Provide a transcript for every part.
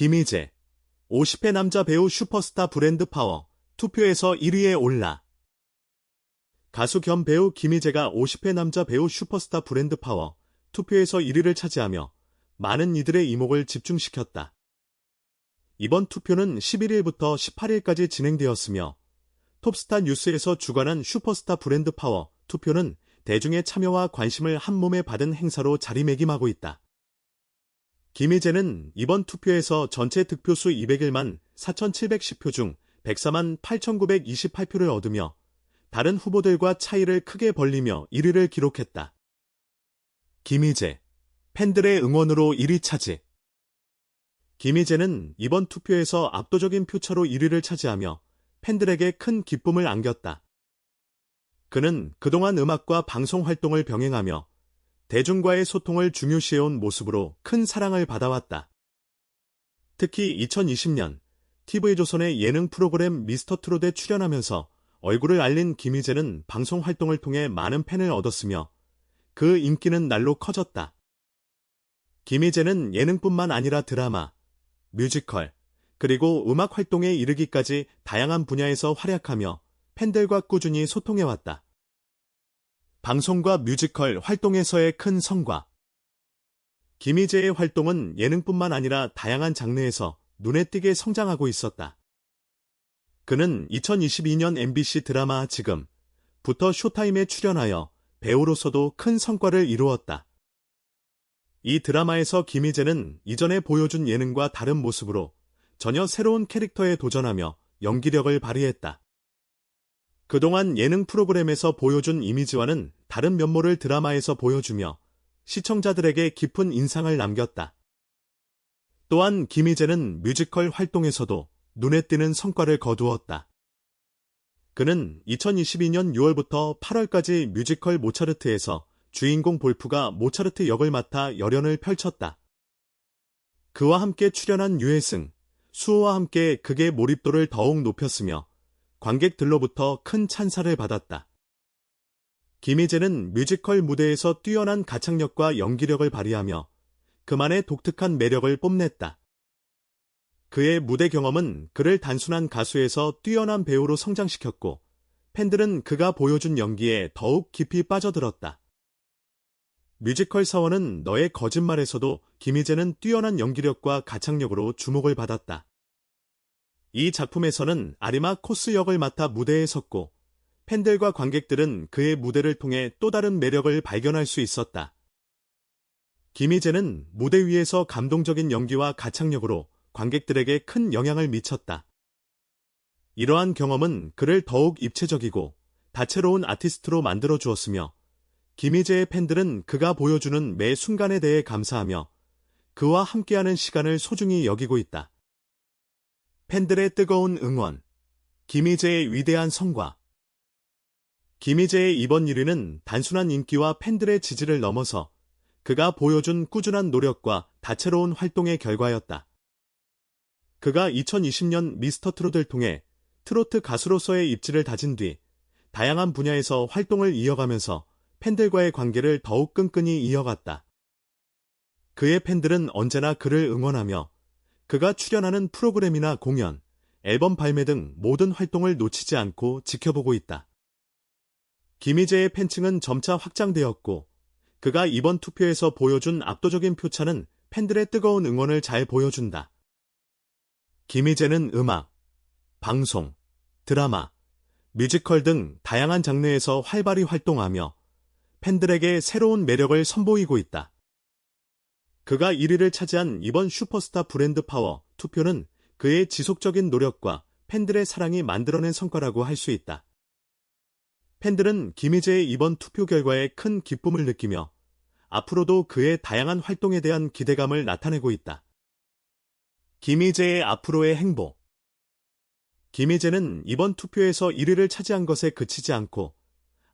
김희재 50회 남자 배우 슈퍼스타 브랜드 파워 투표에서 1위에 올라 가수 겸 배우 김희재가 50회 남자 배우 슈퍼스타 브랜드 파워 투표에서 1위를 차지하며 많은 이들의 이목을 집중시켰다. 이번 투표는 11일부터 18일까지 진행되었으며 톱스타 뉴스에서 주관한 슈퍼스타 브랜드 파워 투표는 대중의 참여와 관심을 한 몸에 받은 행사로 자리매김하고 있다. 김희재는 이번 투표에서 전체 득표수 201만 4,710표 중 104만 8,928표를 얻으며 다른 후보들과 차이를 크게 벌리며 1위를 기록했다. 김희재, 팬들의 응원으로 1위 차지. 김희재는 이번 투표에서 압도적인 표차로 1위를 차지하며 팬들에게 큰 기쁨을 안겼다. 그는 그동안 음악과 방송 활동을 병행하며 대중과의 소통을 중요시해온 모습으로 큰 사랑을 받아왔다. 특히 2020년 TV조선의 예능 프로그램 미스터 트롯에 출연하면서 얼굴을 알린 김희재는 방송 활동을 통해 많은 팬을 얻었으며 그 인기는 날로 커졌다. 김희재는 예능뿐만 아니라 드라마, 뮤지컬, 그리고 음악 활동에 이르기까지 다양한 분야에서 활약하며 팬들과 꾸준히 소통해왔다. 방송과 뮤지컬 활동에서의 큰 성과. 김희재의 활동은 예능뿐만 아니라 다양한 장르에서 눈에 띄게 성장하고 있었다. 그는 2022년 MBC 드라마 지금 부터 쇼타임에 출연하여 배우로서도 큰 성과를 이루었다. 이 드라마에서 김희재는 이전에 보여준 예능과 다른 모습으로 전혀 새로운 캐릭터에 도전하며 연기력을 발휘했다. 그동안 예능 프로그램에서 보여준 이미지와는 다른 면모를 드라마에서 보여주며 시청자들에게 깊은 인상을 남겼다. 또한 김희재는 뮤지컬 활동에서도 눈에 띄는 성과를 거두었다. 그는 2022년 6월부터 8월까지 뮤지컬 모차르트에서 주인공 볼프가 모차르트 역을 맡아 열연을 펼쳤다. 그와 함께 출연한 유해승, 수호와 함께 극의 몰입도를 더욱 높였으며 관객들로부터 큰 찬사를 받았다. 김희재는 뮤지컬 무대에서 뛰어난 가창력과 연기력을 발휘하며 그만의 독특한 매력을 뽐냈다. 그의 무대 경험은 그를 단순한 가수에서 뛰어난 배우로 성장시켰고 팬들은 그가 보여준 연기에 더욱 깊이 빠져들었다. 뮤지컬 사원은 너의 거짓말에서도 김희재는 뛰어난 연기력과 가창력으로 주목을 받았다. 이 작품에서는 아리마 코스 역을 맡아 무대에 섰고 팬들과 관객들은 그의 무대를 통해 또 다른 매력을 발견할 수 있었다. 김희재는 무대 위에서 감동적인 연기와 가창력으로 관객들에게 큰 영향을 미쳤다. 이러한 경험은 그를 더욱 입체적이고 다채로운 아티스트로 만들어 주었으며 김희재의 팬들은 그가 보여주는 매 순간에 대해 감사하며 그와 함께하는 시간을 소중히 여기고 있다. 팬들의 뜨거운 응원, 김희재의 위대한 성과. 김희재의 이번 1위는 단순한 인기와 팬들의 지지를 넘어서 그가 보여준 꾸준한 노력과 다채로운 활동의 결과였다. 그가 2020년 미스터 트롯을 통해 트로트 가수로서의 입지를 다진 뒤 다양한 분야에서 활동을 이어가면서 팬들과의 관계를 더욱 끈끈이 이어갔다. 그의 팬들은 언제나 그를 응원하며 그가 출연하는 프로그램이나 공연, 앨범 발매 등 모든 활동을 놓치지 않고 지켜보고 있다. 김희재의 팬층은 점차 확장되었고 그가 이번 투표에서 보여준 압도적인 표차는 팬들의 뜨거운 응원을 잘 보여준다. 김희재는 음악, 방송, 드라마, 뮤지컬 등 다양한 장르에서 활발히 활동하며 팬들에게 새로운 매력을 선보이고 있다. 그가 1위를 차지한 이번 슈퍼스타 브랜드 파워 투표는 그의 지속적인 노력과 팬들의 사랑이 만들어낸 성과라고 할 수 있다. 팬들은 김희재의 이번 투표 결과에 큰 기쁨을 느끼며 앞으로도 그의 다양한 활동에 대한 기대감을 나타내고 있다. 김희재의 앞으로의 행보 김희재는 이번 투표에서 1위를 차지한 것에 그치지 않고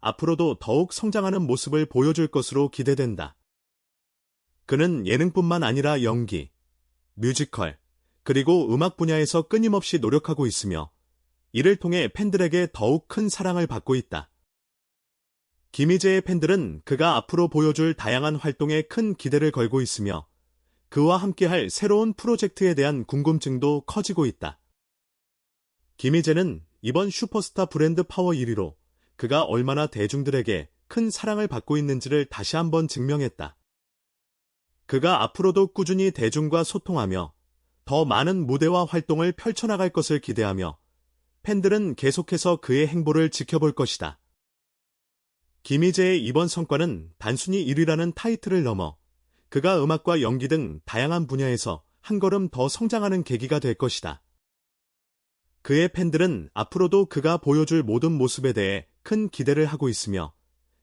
앞으로도 더욱 성장하는 모습을 보여줄 것으로 기대된다. 그는 예능뿐만 아니라 연기, 뮤지컬, 그리고 음악 분야에서 끊임없이 노력하고 있으며 이를 통해 팬들에게 더욱 큰 사랑을 받고 있다. 김희재의 팬들은 그가 앞으로 보여줄 다양한 활동에 큰 기대를 걸고 있으며 그와 함께할 새로운 프로젝트에 대한 궁금증도 커지고 있다. 김희재는 이번 슈퍼스타 브랜드 파워 1위로 그가 얼마나 대중들에게 큰 사랑을 받고 있는지를 다시 한번 증명했다. 그가 앞으로도 꾸준히 대중과 소통하며 더 많은 무대와 활동을 펼쳐나갈 것을 기대하며 팬들은 계속해서 그의 행보를 지켜볼 것이다. 김희재의 이번 성과는 단순히 1위라는 타이틀을 넘어 그가 음악과 연기 등 다양한 분야에서 한 걸음 더 성장하는 계기가 될 것이다. 그의 팬들은 앞으로도 그가 보여줄 모든 모습에 대해 큰 기대를 하고 있으며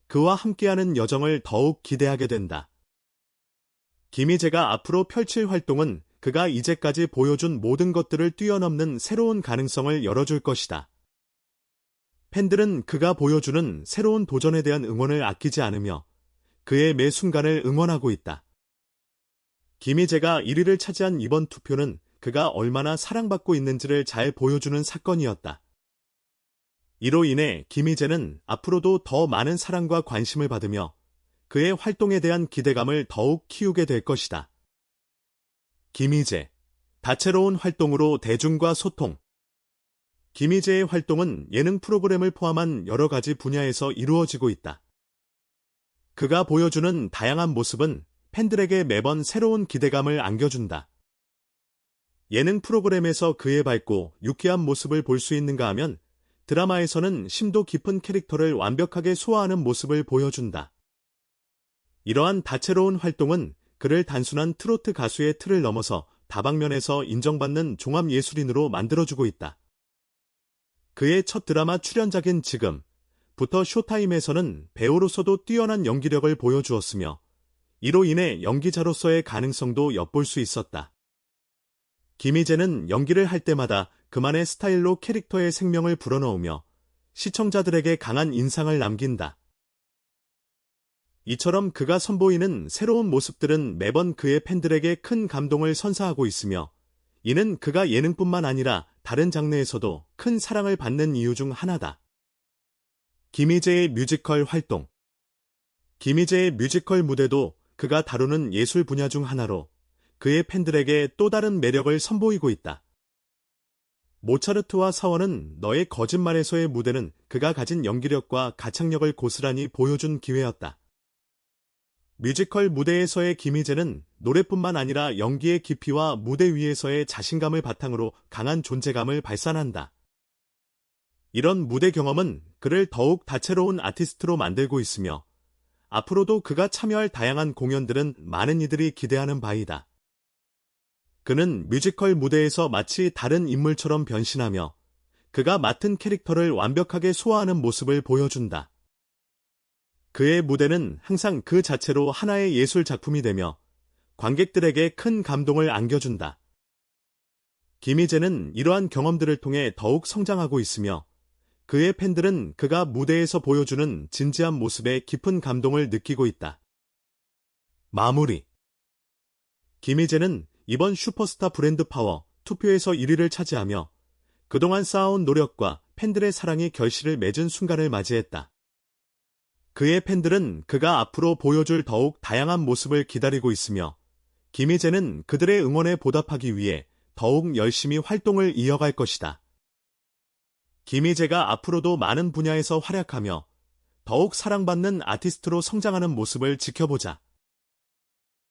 그와 함께하는 여정을 더욱 기대하게 된다. 김희재가 앞으로 펼칠 활동은 그가 이제까지 보여준 모든 것들을 뛰어넘는 새로운 가능성을 열어줄 것이다. 팬들은 그가 보여주는 새로운 도전에 대한 응원을 아끼지 않으며 그의 매 순간을 응원하고 있다. 김희재가 1위를 차지한 이번 투표는 그가 얼마나 사랑받고 있는지를 잘 보여주는 사건이었다. 이로 인해 김희재는 앞으로도 더 많은 사랑과 관심을 받으며 그의 활동에 대한 기대감을 더욱 키우게 될 것이다. 김희재, 다채로운 활동으로 대중과 소통. 김희재의 활동은 예능 프로그램을 포함한 여러 가지 분야에서 이루어지고 있다. 그가 보여주는 다양한 모습은 팬들에게 매번 새로운 기대감을 안겨준다. 예능 프로그램에서 그의 밝고 유쾌한 모습을 볼 수 있는가 하면 드라마에서는 심도 깊은 캐릭터를 완벽하게 소화하는 모습을 보여준다. 이러한 다채로운 활동은 그를 단순한 트로트 가수의 틀을 넘어서 다방면에서 인정받는 종합예술인으로 만들어주고 있다. 그의 첫 드라마 출연작인 지금부터 쇼타임에서는 배우로서도 뛰어난 연기력을 보여주었으며 이로 인해 연기자로서의 가능성도 엿볼 수 있었다. 김희재는 연기를 할 때마다 그만의 스타일로 캐릭터의 생명을 불어넣으며 시청자들에게 강한 인상을 남긴다. 이처럼 그가 선보이는 새로운 모습들은 매번 그의 팬들에게 큰 감동을 선사하고 있으며 이는 그가 예능뿐만 아니라 다른 장르에서도 큰 사랑을 받는 이유 중 하나다. 김희재의 뮤지컬 활동 김희재의 뮤지컬 무대도 그가 다루는 예술 분야 중 하나로 그의 팬들에게 또 다른 매력을 선보이고 있다. 모차르트와 사원은 너의 거짓말에서의 무대는 그가 가진 연기력과 가창력을 고스란히 보여준 기회였다. 뮤지컬 무대에서의 김희재는 노래뿐만 아니라 연기의 깊이와 무대 위에서의 자신감을 바탕으로 강한 존재감을 발산한다. 이런 무대 경험은 그를 더욱 다채로운 아티스트로 만들고 있으며 앞으로도 그가 참여할 다양한 공연들은 많은 이들이 기대하는 바이다. 그는 뮤지컬 무대에서 마치 다른 인물처럼 변신하며 그가 맡은 캐릭터를 완벽하게 소화하는 모습을 보여준다. 그의 무대는 항상 그 자체로 하나의 예술 작품이 되며 관객들에게 큰 감동을 안겨준다. 김희재는 이러한 경험들을 통해 더욱 성장하고 있으며 그의 팬들은 그가 무대에서 보여주는 진지한 모습에 깊은 감동을 느끼고 있다. 마무리 김희재는 이번 슈퍼스타 브랜드 파워 투표에서 1위를 차지하며 그동안 쌓아온 노력과 팬들의 사랑이 결실을 맺은 순간을 맞이했다. 그의 팬들은 그가 앞으로 보여줄 더욱 다양한 모습을 기다리고 있으며 김희재는 그들의 응원에 보답하기 위해 더욱 열심히 활동을 이어갈 것이다. 김희재가 앞으로도 많은 분야에서 활약하며 더욱 사랑받는 아티스트로 성장하는 모습을 지켜보자.